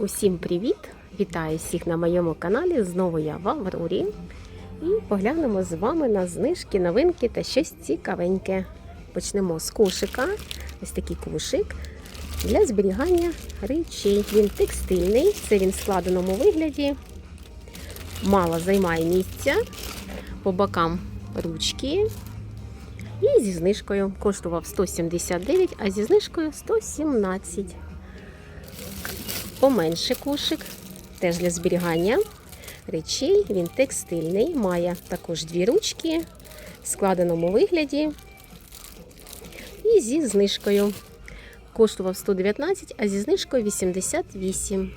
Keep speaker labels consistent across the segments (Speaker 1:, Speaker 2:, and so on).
Speaker 1: Усім привіт! Вітаю всіх на моєму каналі. Знову я в Аврорі. І поглянемо з вами на знижки, новинки та щось цікавеньке. Почнемо з кошика. Ось такий кошик для зберігання речей. Він текстильний, це він в складеному вигляді. Мало займає місця. По бокам ручки. І зі знижкою коштував 179, а зі знижкою 117 поменше кошик, теж для зберігання речей. Він текстильний, має також дві ручки в складеному вигляді і зі знижкою. Коштував 119, а зі знижкою 88.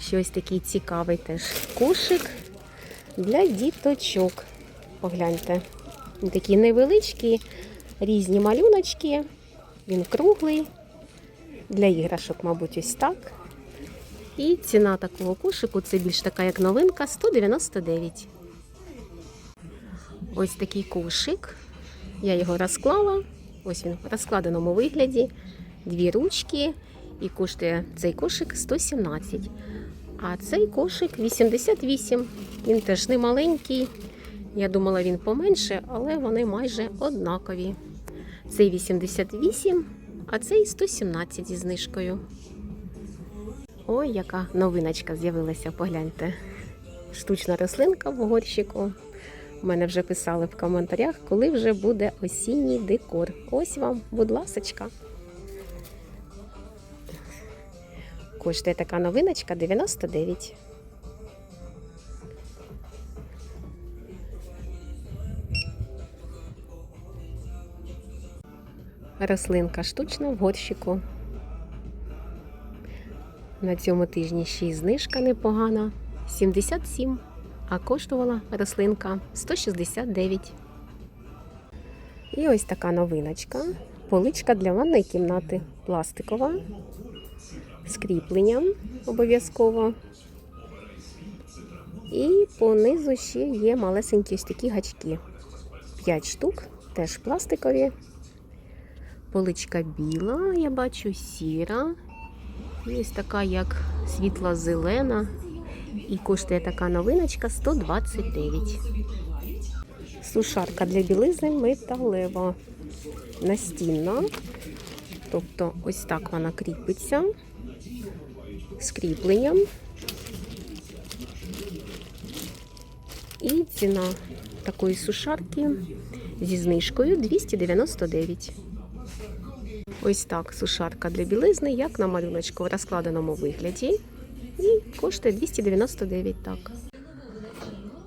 Speaker 1: Щось такий цікавий теж кошик для діточок. Погляньте. Він такий невеличкий, різні малюночки. Він круглий. Для іграшок, мабуть, ось так. І ціна такого кошику це більш така, як новинка, 199. Ось такий кошик. Я його розклала. Ось він в розкладеному вигляді. Дві ручки. І коштує цей кошик 117. А цей кошик 88. Він теж не маленький. Я думала, він поменше, але вони майже однакові. Цей 88, а цей 117 зі знижкою. Ой, яка новиночка з'явилася, погляньте. Штучна рослинка в горщику. У мене вже писали в коментарях, коли вже буде осінній декор. Ось вам, будь ласочка. Коштує така новиночка 99. Рослинка штучна в горщику. На цьому тижні ще й знижка непогана. 77, а коштувала рослинка 169. І ось така новиночка. Поличка для ванної кімнати. Пластикова. З кріпленням обов'язково. І понизу ще є малесенькі ось такі гачки. 5 штук, теж пластикові. Поличка біла, я бачу, сіра. Ось така, як світло-зелена. І коштує така новиночка 129. Сушарка для білизни металева. Настінна. Тобто ось так вона кріпиться. З кріпленням. І ціна такої сушарки зі знижкою 299. Ось так сушарка для білизни, як на малюночку в розкладеному вигляді. І коштує 299 так.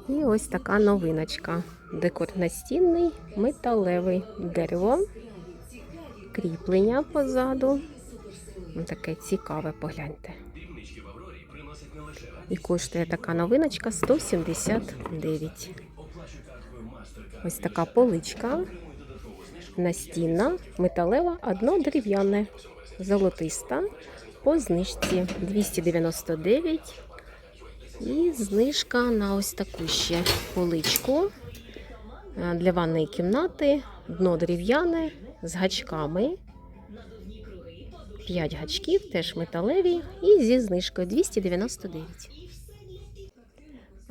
Speaker 1: І ось така новиночка. Декор настінний, металевий дерево, кріплення позаду. Таке цікаве, погляньте. І коштує така новиночка 179. Ось така поличка настінна, металева, одно дерев'яне, золотиста, по знижці 299. І знижка на ось таку ще поличку е, для ванної кімнати, дно дерев'яне з гачками. 5 гачків, теж металеві, і зі знижкою 299.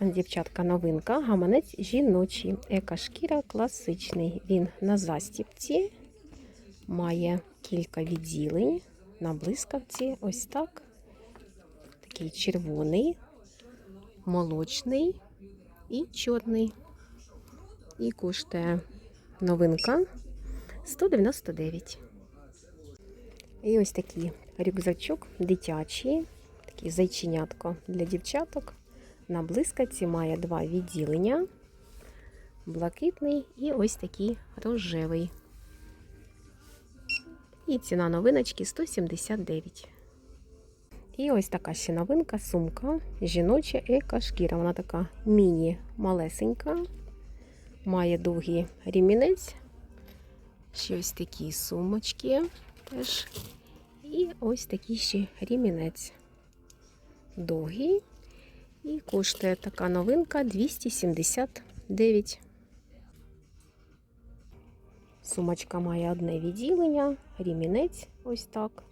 Speaker 1: Дівчатка, новинка, гаманець жіночий. Екошкіра класичний. Він на застіпці, має кілька відділень на блискавці. Ось так. Такий червоний, молочний і чорний. І коштує новинка 199. І ось такий рюкзачок дитячий, такий зайченятко для дівчаток. На блискавці має два відділення: блакитний і ось такий рожевий. І ціна новиночки 179. І ось така ще новинка, сумка жіноча еко-шкіра. Вона така міні-малесенька, має довгий рімінець. Ще ось такі сумочки теж. І ось такий ще рімінець. Довгий. І коштує така новинка 279. Сумочка має одне відділення, рімінець ось так.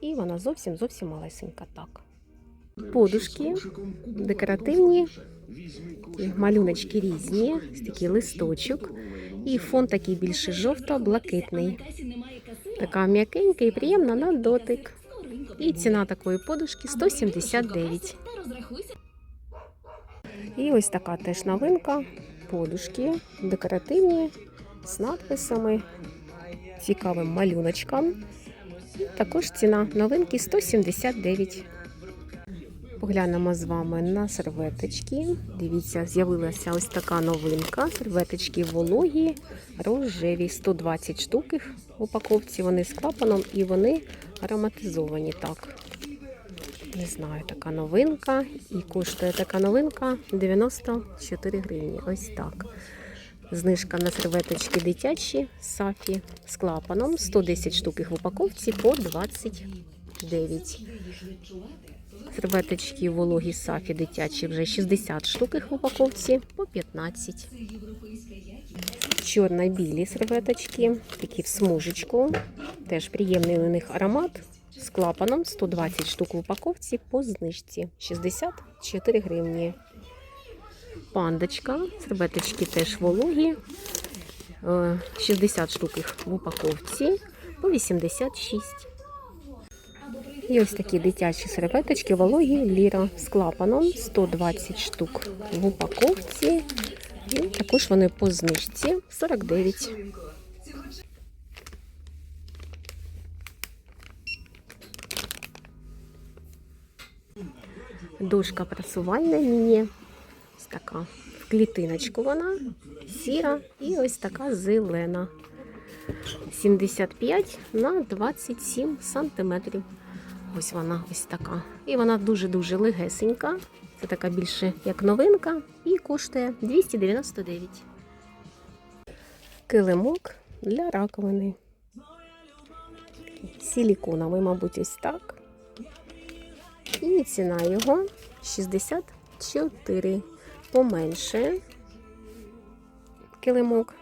Speaker 1: І вона зовсім зовсім малесенька. Так. Подушки декоративні, малюночки різні, такий листочок. І фон такий більше жовто-блакитний. Така м'якенька і приємна на дотик. І ціна такої подушки 179. І ось така теж новинка. Подушки декоративні з надписами, цікавим малюночком. І також ціна новинки 179. Поглянемо з вами на серветочки. Дивіться, з'явилася ось така новинка. Серветочки вологі, рожеві, 120 штук в упаковці. Вони з клапаном і вони ароматизовані так. Не знаю, така новинка. І коштує така новинка 94 гривні. Ось так. Знижка на серветочки дитячі Сафі з клапаном. 110 штук їх в упаковці по 29. Серветочки вологі Сафі дитячі вже 60 штук їх в упаковці по 15. Чорно-білі серветочки, такі в смужечку. Теж приємний у них аромат з клапаном 120 штук в упаковці по знижці 64 гривні. Пандочка, серветочки теж вологі. е, 60 штук їх в упаковці по 86. І ось такі дитячі серветочки вологі ліра з клапаном 120 штук в упаковці. І також вони по знижці 49. Дошка прасувальна міні. Ось така в клітиночку вона сіра і ось така зелена. 75 на 27 сантиметрів. Ось вона ось така. І вона дуже-дуже легесенька. Це така більше як новинка. І коштує 299. Килимок для раковини. Силіконовий, мабуть, ось так. І ціна його 64. Поменше килимок.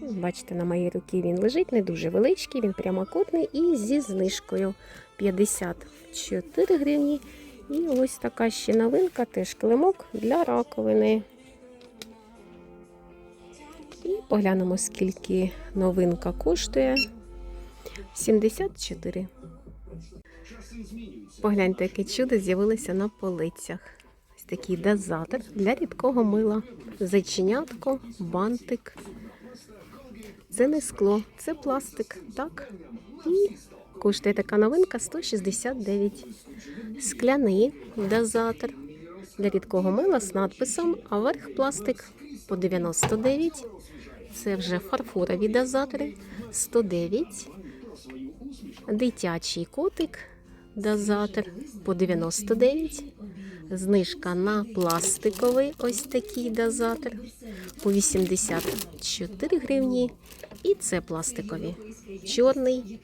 Speaker 1: Бачите, на моїй руці він лежить, не дуже величкий, він прямокутний і зі знижкою 54 гривні. І ось така ще новинка, теж килимок для раковини. І поглянемо, скільки новинка коштує. 74. Погляньте, яке чудо з'явилося на полицях. Ось такий дозатор для рідкого мила. Зайченятко, бантик. Це не скло, це пластик. Так. І коштує така новинка 169. Скляний дозатор для рідкого мила з надписом, а верх пластик по 99. Це вже фарфорові дозатори 109. Дитячий котик дозатор по 99. Знижка на пластиковий ось такий дозатор по 84 гривні. І це пластикові. Чорний.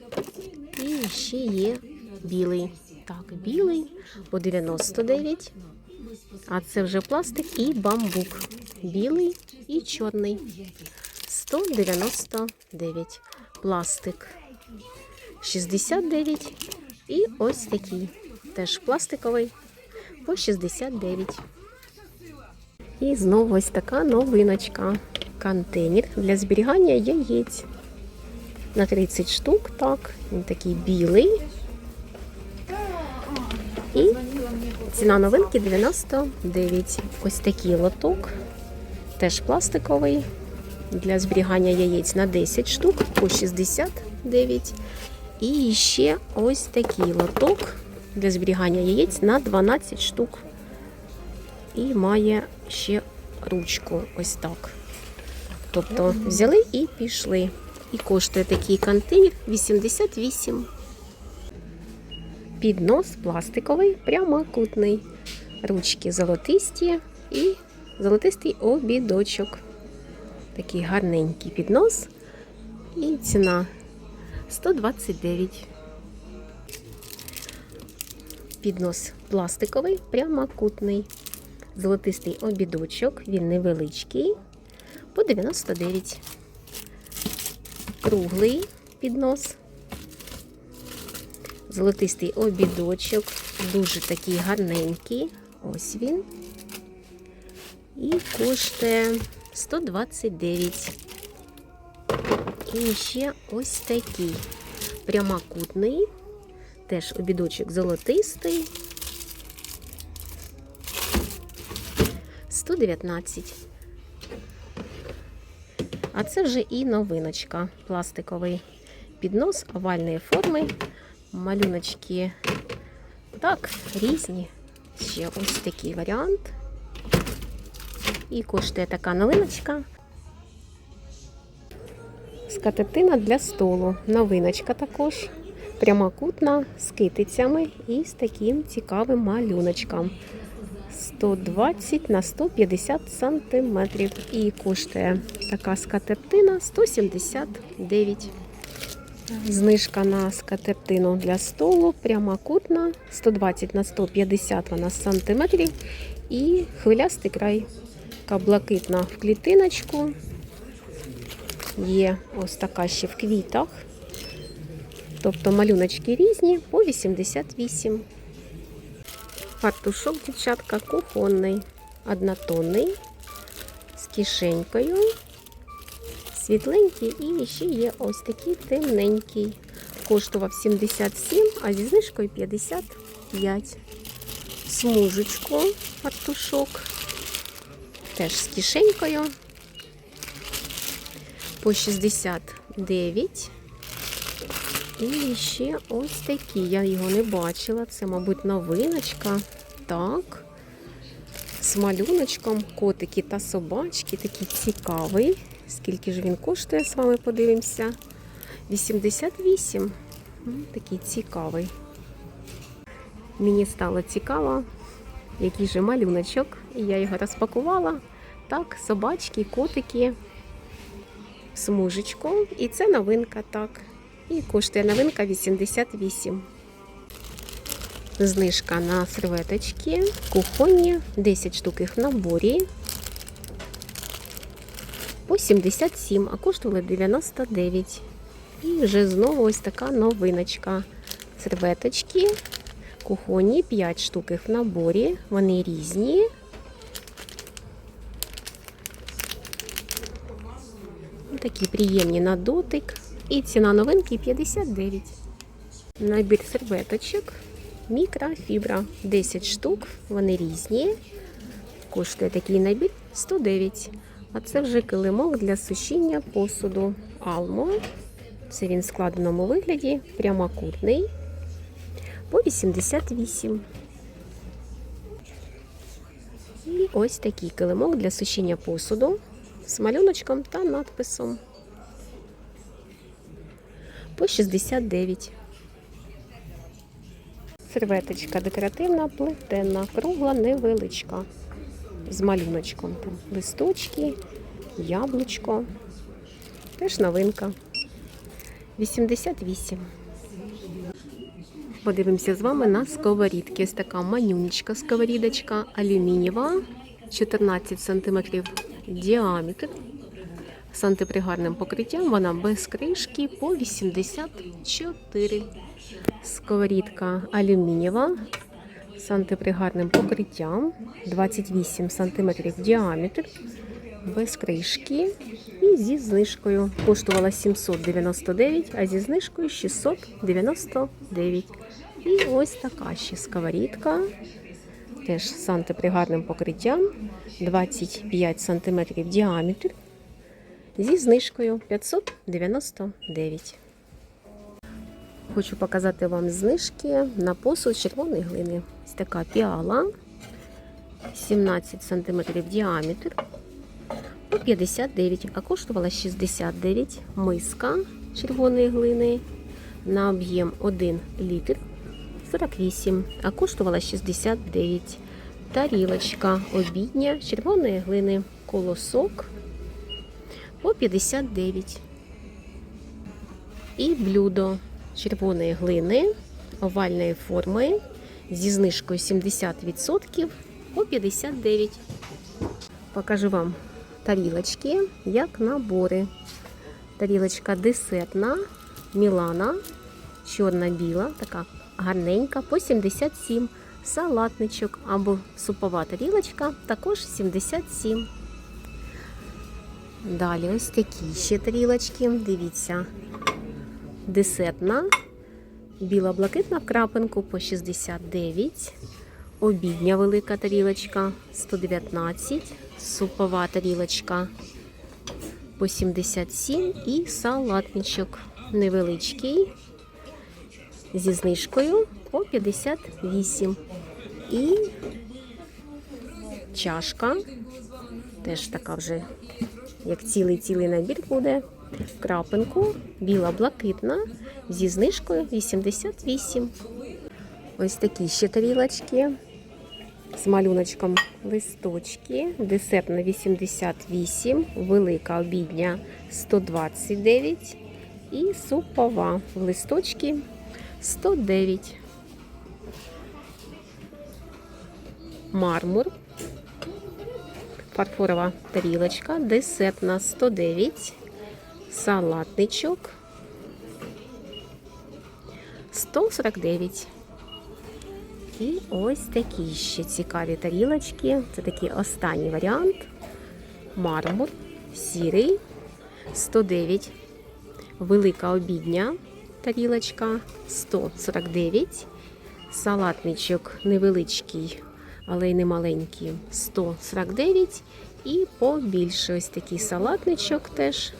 Speaker 1: І ще є білий. Так, білий по 99. А це вже пластик і бамбук. Білий і чорний. 199. Пластик 69. І ось такий. Теж пластиковий по 69. І знову ось така новиночка. Контейнер для зберігання яєць. На 30 штук, так. Він такий білий. І ціна новинки 99. Ось такий лоток. Теж пластиковий. Для зберігання яєць на 10 штук по 69. І ще ось такий лоток для зберігання яєць на 12 штук. І має ще ручку ось так. Тобто взяли і пішли. І коштує такий контейнер 88. Піднос пластиковий, прямокутний. Ручки золотисті і золотистий обідочок. Такий гарненький піднос. І ціна 129. Піднос пластиковий, прямокутний. Золотистий обідочок, він невеличкий, по 99. Круглий піднос. Золотистий обідочок, дуже такий гарненький. Ось він. І коштує 129. І ще ось такий прямокутний, теж обідочок золотистий. 119. А це вже і новиночка. Пластиковий піднос овальної форми. Малюночки так, різні. Ще ось такий варіант. І коштує така новиночка. Скатертина для столу. Новиночка також. Прямокутна з китицями і з таким цікавим малюночком. 120 на 150 сантиметрів. І коштує така скатертина 179. Знижка на скатертину для столу прямокутна 120 на 150 вона сантиметрів. І хвилястий край. Така блакитна в клітиночку. Є ось така ще в квітах. Тобто малюночки різні по 88. Фартушок, дівчатка, кухонний, однотонний, з кишенькою, світленький і ще є ось такий темненький. Коштував 77, а зі знижкою 55. Смужечку фартушок. Теж з кишенькою. По 69. І ще ось такий. Я його не бачила. Це, мабуть, новиночка. Так. З малюночком котики та собачки. Такий цікавий. Скільки ж він коштує, з вами подивимося. 88. Такий цікавий. Мені стало цікаво, який же малюночок. І я його розпакувала. Так, собачки, котики, смужечку. І це новинка, так. І коштує новинка 88. Знижка на серветочки, кухонні, 10 штук їх в наборі. По 77, а коштували 99. І вже знову ось така новиночка. Серветочки, кухонні, 5 штук їх в наборі. Вони різні. Такі приємні на дотик. І ціна новинки 59. Набір серветочок. Мікрофібра 10 штук. Вони різні. Коштує такий набір 109. А це вже килимок для сушіння посуду Алмо. Це він в складеному вигляді, прямокутний. По 88. І ось такий килимок для сушіння посуду з малюночком та надписом. По 69. Серветочка декоративна, плетена, кругла, невеличка. З малюночком. Там листочки, яблучко. Теж новинка. 88. Подивимося з вами на сковорідки. Ось така манюнечка сковорідочка алюмінієва, 14 см діаметр. З антипригарним покриттям вона без кришки по 84. Сковорідка алюмінієва з антипригарним покриттям 28 см діаметр, без кришки і зі знижкою. Коштувала 799, а зі знижкою 699. І ось така ще сковорідка. Теж з антипригарним покриттям 25 см діаметр. Зі знижкою 599. Хочу показати вам знижки на посуд червоної глини. Ось така піала 17 см діаметр по 59, а коштувала 69 миска червоної глини на об'єм 1 літр 48, а коштувала 69. Тарілочка обідня червоної глини колосок по 59. І блюдо червоної глини овальної форми зі знижкою 70% по 59. Покажу вам тарілочки, як набори. Тарілочка десертна, Мілана, чорна-біла, така гарненька по 77. Салатничок або супова тарілочка також 77. Далі ось такі ще тарілочки. Дивіться, десертна, біла блакитна в крапинку по 69. Обідня велика тарілочка 119, супова тарілочка по 77 і салатничок невеличкий зі знижкою по 58. І чашка, теж така вже, як цілий-цілий набір буде. Крапинку, біла блакитна, зі знижкою 88. Ось такі ще тарілочки з малюночком листочки. Десертна 88, велика обідня 129 і супова в листочки 109. Мармур. Фарфорова тарілочка, десертна 109, салатничок 149. І ось такі ще цікаві тарілочки. Це такий останній варіант. Мармур, сірий, 109. Велика обідня тарілочка 149. Салатничок невеличкий, але й не маленький 149. І побільше ось такий салатничок теж